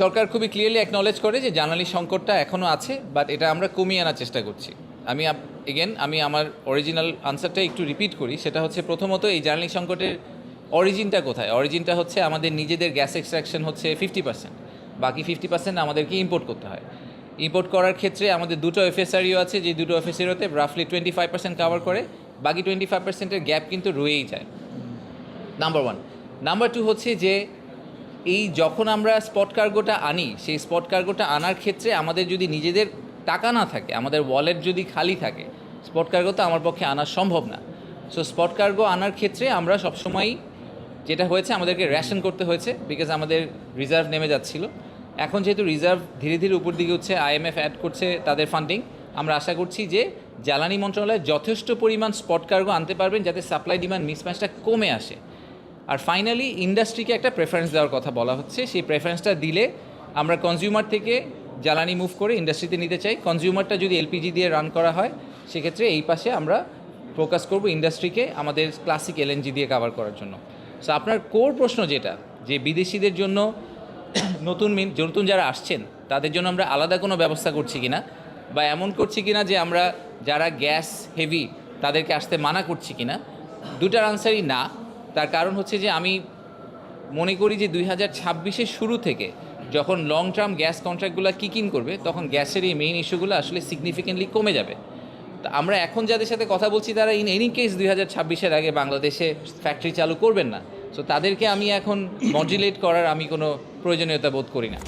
সরকার খুবই clearly acknowledge করে যে জ্বালানি সংকটটা এখনও আছে বাট এটা আমরা কমিয়ে আনার চেষ্টা করছি। আমি এগেন আমি আমার অরিজিনাল আনসারটা একটু রিপিট করি, সেটা হচ্ছে প্রথমত এই জ্বালানি সংকটের অরিজিনটা কোথায়? অরিজিনটা হচ্ছে আমাদের নিজেদের গ্যাস এক্সট্রাকশন হচ্ছে ফিফটি পার্সেন্ট বাকি ফিফটি পার্সেন্ট আমাদেরকে ইম্পোর্ট করতে হয়। ইম্পোর্ট করার ক্ষেত্রে আমাদের দুটো এফএসআরিও আছে, যে দুটো এফএসআরিওতে রাফলি টোয়েন্টি ফাইভ পার্সেন্ট কাভার করে, বাকি টোয়েন্টি ফাইভ পার্সেন্টের গ্যাপ কিন্তু রয়েই যায়। নাম্বার ওয়ান নাম্বার টু হচ্ছে যে এই যখন আমরা স্পট কার্গোটা আনি, সেই স্পট কার্গোটা আনার ক্ষেত্রে আমাদের যদি নিজেদের টাকা না থাকে, আমাদের ওয়ালেট যদি খালি থাকে স্পট কার্গো তো আমার পক্ষে আনা সম্ভব না। সো স্পট কার্গো আনার ক্ষেত্রে আমরা সবসময়ই যেটা হয়েছে, আমাদেরকে রেশন করতে হয়েছে বিকজ আমাদের রিজার্ভ নেমে যাচ্ছিল। এখন যেহেতু রিজার্ভ ধীরে ধীরে উপর দিকে হচ্ছে আইএমএফ অ্যাড করছে তাদের ফান্ডিং আমরা আশা করছি যে জ্বালানি মন্ত্রণালয় যথেষ্ট পরিমাণ স্পট কার্গো আনতে পারবেন যাতে সাপ্লাই ডিমান্ড মিসম্যাচটা কমে আসে। আর ফাইনালি ইন্ডাস্ট্রিকে একটা প্রেফারেন্স দেওয়ার কথা বলা হচ্ছে। সেই প্রেফারেন্সটা দিলে আমরা কনজিউমার থেকে জ্বালানি মুভ করে ইন্ডাস্ট্রিতে নিতে চাই। কনজিউমারটা যদি এলপিজি দিয়ে রান করা হয়, সেক্ষেত্রে এই পাশে আমরা ফোকাস করব ইন্ডাস্ট্রিকে আমাদের ক্লাসিক এলএনজি দিয়ে কভার করার জন্য। সো আপনার কোর প্রশ্ন যেটা, যে বিদেশিদের জন্য নতুন নতুন যারা আসছেন, তাদের জন্য আমরা আলাদা কোনো ব্যবস্থা করছি কিনা, বা এমন করছি কিনা যে আমরা যারা গ্যাস হেভি তাদেরকে আসতে মানা করছি কিনা, দুটার আনসারই না। তার কারণ হচ্ছে যে আমি মনে করি যে দুই হাজার ছাব্বিশের শুরু থেকে যখন লং টার্ম গ্যাস কন্ট্রাক্টগুলো কিক ইন করবে, তখন গ্যাসের এই মেইন ইস্যুগুলো আসলে সিগনিফিকেন্টলি কমে যাবে। তা আমরা এখন যাদের সাথে কথা বলছি, তারা ইন এনি কেস দুই হাজার ছাব্বিশের আগে বাংলাদেশে ফ্যাক্টরি চালু করবেন না। সো তাদেরকে আমি এখন মডুলেট করার আমি কোনো প্রয়োজনীয়তা বোধ করি না।